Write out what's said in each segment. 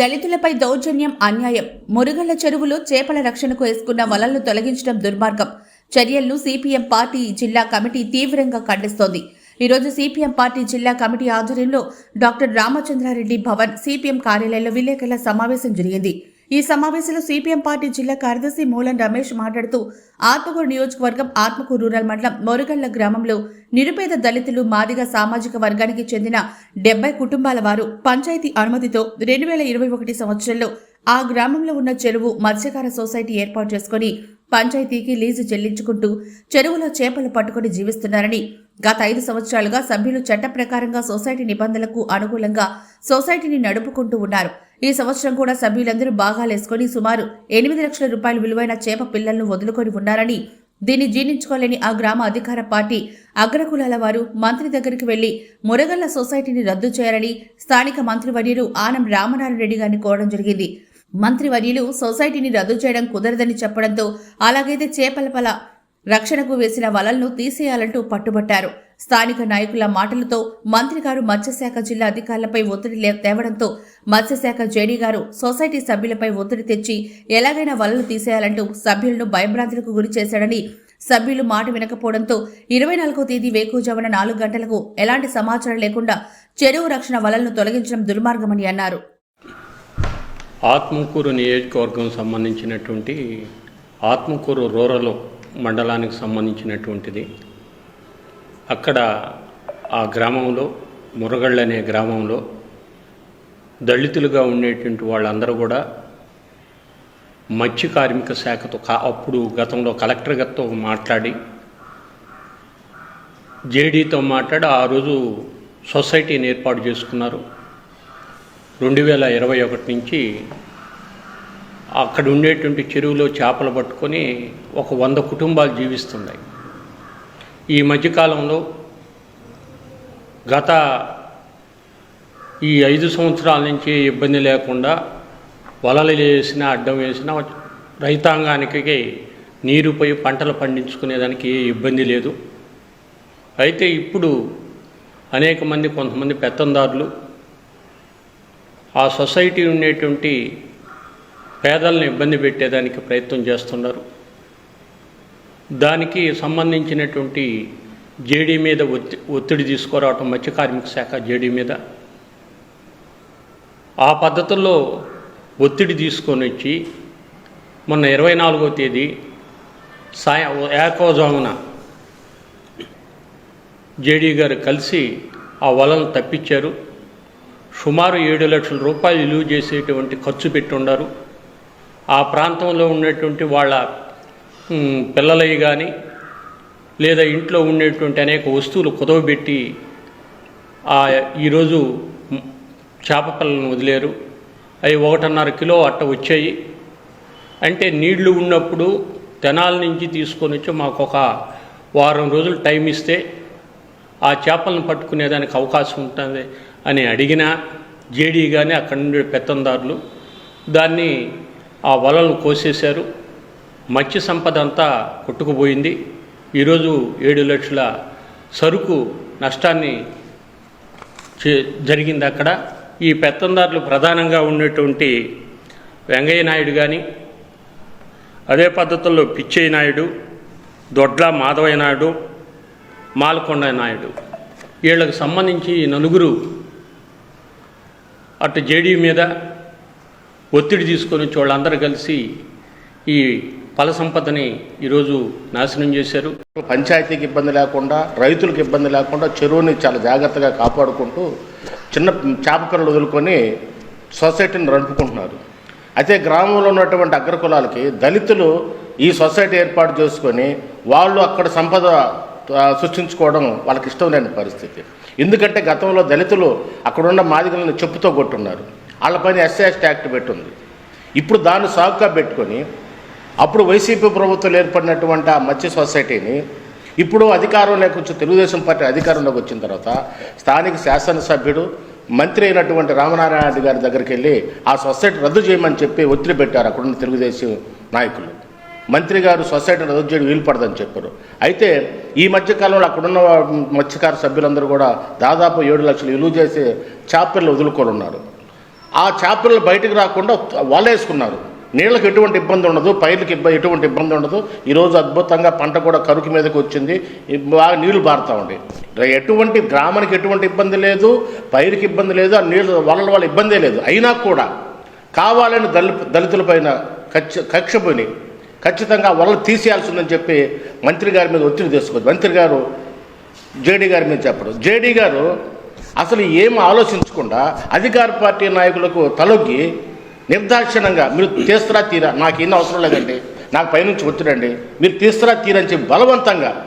దళితులపై దౌర్జన్యం అన్యాయం మురుగళ్ళ చెరువులో చేపల రక్షణకు వేసుకున్న వలలను తొలగించడం దుర్మార్గం. చర్యలను సిపిఎం పార్టీ జిల్లా కమిటీ తీవ్రంగా ఖండిస్తోంది. ఈరోజు సిపిఎం పార్టీ జిల్లా కమిటీ ఆధ్వర్యంలో డాక్టర్ రామచంద్రారెడ్డి భవన్ సిపిఎం కార్యాలయంలో విలేకరుల సమావేశం జరిగింది. ఈ సమావేశంలో సిపిఎం పార్టీ జిల్లా కార్యదర్శి మూలం రమేష్ మాట్లాడుతూ ఆత్మకూరు నియోజకవర్గం ఆత్మకూరు రూరల్ మండలం మొరుగళ్ళ గ్రామంలో నిరుపేద దళితులు మాదిగ సామాజిక వర్గానికి చెందిన డెబ్బై కుటుంబాల వారు పంచాయతీ అనుమతితో రెండు వేల ఇరవై ఒకటి సంవత్సరంలో ఆ గ్రామంలో ఉన్న చెరువు మత్స్యకార సొసైటీ ఏర్పాటు చేసుకుని పంచాయతీకి లీజు చెల్లించుకుంటూ చెరువులో చేపలు పట్టుకుని జీవిస్తున్నారని గత ఐదు సంవత్సరాలుగా సభ్యులు చట్ట ప్రకారంగా సొసైటీ నిబంధనలకు అనుకూలంగా సొసైటీని నడుపుకుంటూ ఉన్నారు. ఈ సంవత్సరం కూడా సభ్యులందరూ బాగాలేసుకొని సుమారు ఎనిమిది లక్షల రూపాయల విలువైన చేప పిల్లలను వదులుకొని ఉన్నారని దీన్ని జీర్ణించుకోలేని ఆ గ్రామ అధికార పార్టీ అగ్రకులాల వారు మంత్రి దగ్గరికి వెళ్ళి మురగల్ల సొసైటీని రద్దు చేయాలని స్థానిక మంత్రివర్యులు ఆనం రామనారాయణ రెడ్డి గారిని కోరడం జరిగింది. మంత్రివర్యులు సొసైటీని రద్దు చేయడం కుదరదని చెప్పడంతో అలాగైతే చేపల పల రక్షణకు వేసిన వలలను తీసేయాలంటూ పట్టుబట్టారు. స్థానిక నాయకుల మాటలతో మంత్రి గారు మత్స్యశాఖ జిల్లా అధికారులపై ఒత్తిడి తేవడంతో మత్స్యశాఖ జేడీ గారు సొసైటీ సభ్యులపై ఒత్తిడి తెచ్చి ఎలాగైనా వలలు తీసేయాలంటూ సభ్యులను భయభ్రాంతులకు గురి చేశాడని సభ్యులు మాట వినకపోవడంతో ఇరవై నాలుగో తేదీ వేకుజామున నాలుగు గంటలకు ఎలాంటి సమాచారం లేకుండా చెరువు రక్షణ వలలను తొలగించడం దుర్మార్గమని అన్నారు. ఆత్మకూరు నియోజకవర్గం సంబంధించినటువంటి ఆత్మకూరు రూరల్ మండలానికి సంబంధించినటువంటిది. అక్కడ ఆ గ్రామంలో మురగళ్ళు అనే గ్రామంలో దళితులుగా ఉండేటువంటి వాళ్ళందరూ కూడా మత్స్య కార్మిక శాఖతో కా- అప్పుడు గతంలో కలెక్టర్ గారితో మాట్లాడి జేడీతో మాట్లాడి ఆ రోజు సొసైటీని ఏర్పాటు చేసుకున్నారు. రెండు వేల ఇరవై ఒకటి నుంచి అక్కడ ఉండేటువంటి చెరువులో చేపలు పట్టుకొని ఒక వంద కుటుంబాలు జీవిస్తున్నాయి. ఈ మధ్యకాలంలో గత ఈ ఐదు సంవత్సరాల నుంచి ఇబ్బంది లేకుండా వలలు వేసినా అడ్డం వేసినా రైతాంగానికి నీరు పోయి పంటలు పండించుకునేదానికి ఏ ఇబ్బంది లేదు. అయితే ఇప్పుడు అనేక మంది కొంతమంది పెత్తందారులు ఆ సొసైటీ ఉండేటువంటి పేదలను ఇబ్బంది పెట్టేదానికి ప్రయత్నం చేస్తున్నారు. దానికి సంబంధించినటువంటి జేడీ మీద ఒత్తి ఒత్తిడి తీసుకురావటం మత్స్య కార్మిక శాఖ జేడీ మీద. ఆ పద్ధతుల్లో ఒత్తిడి తీసుకొని వచ్చి మొన్న ఇరవై నాలుగో తేదీ సాయ ఏకోజామున జేడీ గారు కలిసి ఆ వలను తప్పించారు. సుమారు ఏడు లక్షల రూపాయలు విలువ చేసేటువంటి ఖర్చు పెట్టి ఆ ప్రాంతంలో ఉన్నటువంటి వాళ్ళ పిల్లలవి కానీ లేదా ఇంట్లో ఉండేటువంటి అనేక వస్తువులు కుదవబెట్టి ఆ ఈరోజు చేప పిల్లలను వదిలేరు. అవి ఒకటిన్నర కిలో అట్ట వచ్చాయి. అంటే నీళ్ళు ఉన్నప్పుడు తెనాల నుంచి తీసుకొని వచ్చి మాకు ఒక వారం రోజులు టైం ఇస్తే ఆ చేపలను పట్టుకునేదానికి అవకాశం ఉంటుంది అని అడిగినా జేడీ కానీ అక్కడ ఉండే పెత్తందారులు దాన్ని ఆ వలలను కోసేశారు. మత్స్య సంపద అంతా కొట్టుకుపోయింది. ఈరోజు ఏడు లక్షల సరుకు నష్టాన్ని చే- జరిగింది అక్కడ. ఈ పెత్తందారులు ప్రధానంగా ఉన్నటువంటి వెంగయ్య నాయుడు కానీ అదే పద్ధతుల్లో పిచ్చయ్య నాయుడు దొడ్ల మాధవయ్య నాయుడు మాలకొండ నాయుడు. వీళ్ళకి సంబంధించి ఈ నలుగురు అటు జేడీ మీద ఒత్తిడి తీసుకొని వచ్చి వాళ్ళందరూ కలిసి ఈ ఫల సంపదని ఈరోజు నాశనం చేశారు. పంచాయతీకి ఇబ్బంది లేకుండా రైతులకు ఇబ్బంది లేకుండా చెరువుని చాలా జాగ్రత్తగా కాపాడుకుంటూ చిన్న చేప పిల్లలు వదులుకొని సొసైటీని నడుపుకుంటున్నారు అయితే గ్రామంలో ఉన్నటువంటి అగ్రకులాలకి దళితులు ఈ సొసైటీ ఏర్పాటు చేసుకొని వాళ్ళు అక్కడ సంపద సృష్టించుకోవడం వాళ్ళకి ఇష్టం లేని పరిస్థితి. ఎందుకంటే గతంలో దళితులు అక్కడున్న మాదిగలను చెప్పుతో కొట్టున్నారు. వాళ్ళ పైన ఎస్సీ యాక్ట్ పెట్టుంది. ఇప్పుడు దాన్ని సాగుగా పెట్టుకొని అప్పుడు వైసీపీ ప్రభుత్వం ఏర్పడినటువంటి ఆ మత్స్య సొసైటీని ఇప్పుడు అధికారంలోకి వచ్చి తెలుగుదేశం పార్టీ అధికారంలోకి వచ్చిన తర్వాత స్థానిక శాసనసభ్యుడు మంత్రి అయినటువంటి రామనారాయణ రెడ్డి గారి దగ్గరికి వెళ్ళి ఆ సొసైటీ రద్దు చేయమని చెప్పి ఒత్తిడి పెట్టారు అక్కడున్న తెలుగుదేశం నాయకులు. మంత్రి గారు సొసైటీ రద్దు చేయడం వీలు పడదని చెప్పారు. అయితే ఈ మధ్యకాలంలో అక్కడున్న మత్స్యకార సభ్యులందరూ కూడా దాదాపు ఏడు లక్షలు విలువ చేసి చాపర్లు వదులుకొని ఉన్నారు. ఆ చేపలు బయటకు రాకుండా వలేసుకున్నారు. నీళ్ళకి ఎటువంటి ఇబ్బంది ఉండదు పైర్లకు ఇబ్బంది ఎటువంటి ఇబ్బంది ఉండదు. ఈరోజు అద్భుతంగా పంట కూడా కరుకు మీదకి వచ్చింది. బాగా నీళ్ళు పారుతూ ఉండే ఎటువంటి గ్రామానికి ఎటువంటి ఇబ్బంది లేదు పైరుకి ఇబ్బంది లేదు ఆ నీళ్ళు వలల వల్ల ఇబ్బందే లేదు. అయినా కూడా కావాలని దళి దళితులపైన కక్ష కక్ష ఖచ్చితంగా వలలు తీసేయాల్సిందని చెప్పి మంత్రి గారి మీద ఒత్తిడి తీసుకోవచ్చు మంత్రి గారు జేడీ గారి మీద చెప్పడం జేడీ గారు అసలు ఏం ఆలోచించకుండా అధికార పార్టీ నాయకులకు తలొగ్గి నిర్దాక్షిణంగా మీరు తీస్తారా తీరా నాకు అవసరం లేదండి నాకు పైనుంచి ఒత్తిడండి మీరు తీస్తారా తీరని చెప్పి బలవంతంగా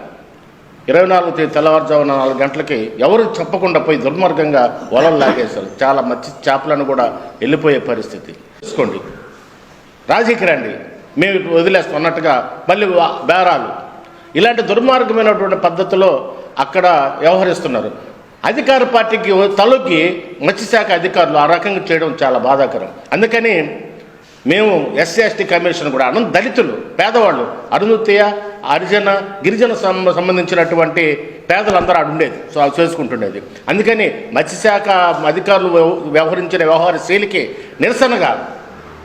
ఇరవై నాలుగు తేదీ తెల్లవారుజామున నాలుగు గంటలకి ఎవరు చెప్పకుండా పోయి దుర్మార్గంగా వలలు లాగేశారు. చాలా మంచి చేపలను కూడా వెళ్ళిపోయే పరిస్థితి. తీసుకోండి. రాజీకి రండి. మేము వదిలేస్తున్నట్టుగా వదిలేస్తాం అన్నట్టుగా మళ్ళీ బేరాలు. ఇలాంటి దుర్మార్గమైనటువంటి పద్ధతిలో అక్కడ వ్యవహరిస్తున్నారు. అధికార పార్టీకి తలకి మత్స్యశాఖ అధికారులు ఆ రకంగా చేయడం చాలా బాధాకరం. అందుకని మేము ఎస్సీ ఎస్టీ కమిషన్ కూడా అనం దళితులు పేదవాళ్ళు అరుణుతయ హరిజన గిరిజన సం- సంబంధించినటువంటి పేదలందరూ ఆడ ఉండేది. సో అవి చేసుకుంటుండేది. అందుకని మత్స్యశాఖ అధికారులు వ్యవ- వ్యవహరించిన వ్యవహార శైలికి నిరసనగా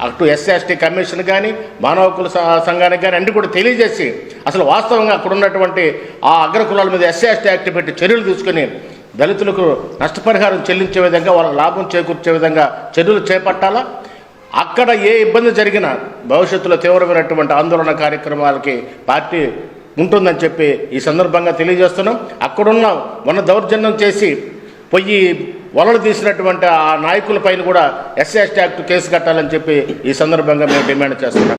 అటు ఎస్సీ ఎస్టీ కమిషన్ కానీ మానవ హక్కుల సంఘానికి కానీ అన్ని కూడా తెలియజేసి అసలు వాస్తవంగా అక్కడ ఉన్నటువంటి ఆ అగ్రకులాల మీద ఎస్సీ ఎస్టీ యాక్ట్ పెట్టి చర్యలు తీసుకుని దళితులకు నష్టపరిహారం చెల్లించే విధంగా వాళ్ళ లాభం చేకూర్చే విధంగా చర్యలు చేపట్టాలా? అక్కడ ఏ ఇబ్బంది జరిగినా భవిష్యత్తులో తీవ్రమైనటువంటి ఆందోళన కార్యక్రమాలకి పార్టీ ఉంటుందని చెప్పి ఈ సందర్భంగా తెలియజేస్తున్నాం. అక్కడున్న వన దౌర్జన్యం చేసి పొయ్యి వలలు తీసినటువంటి ఆ నాయకులపైన కూడా ఎస్సీ ఎస్టీ యాక్ట్ కేసు కట్టాలని చెప్పి ఈ సందర్భంగా మేము డిమాండ్ చేస్తున్నాం.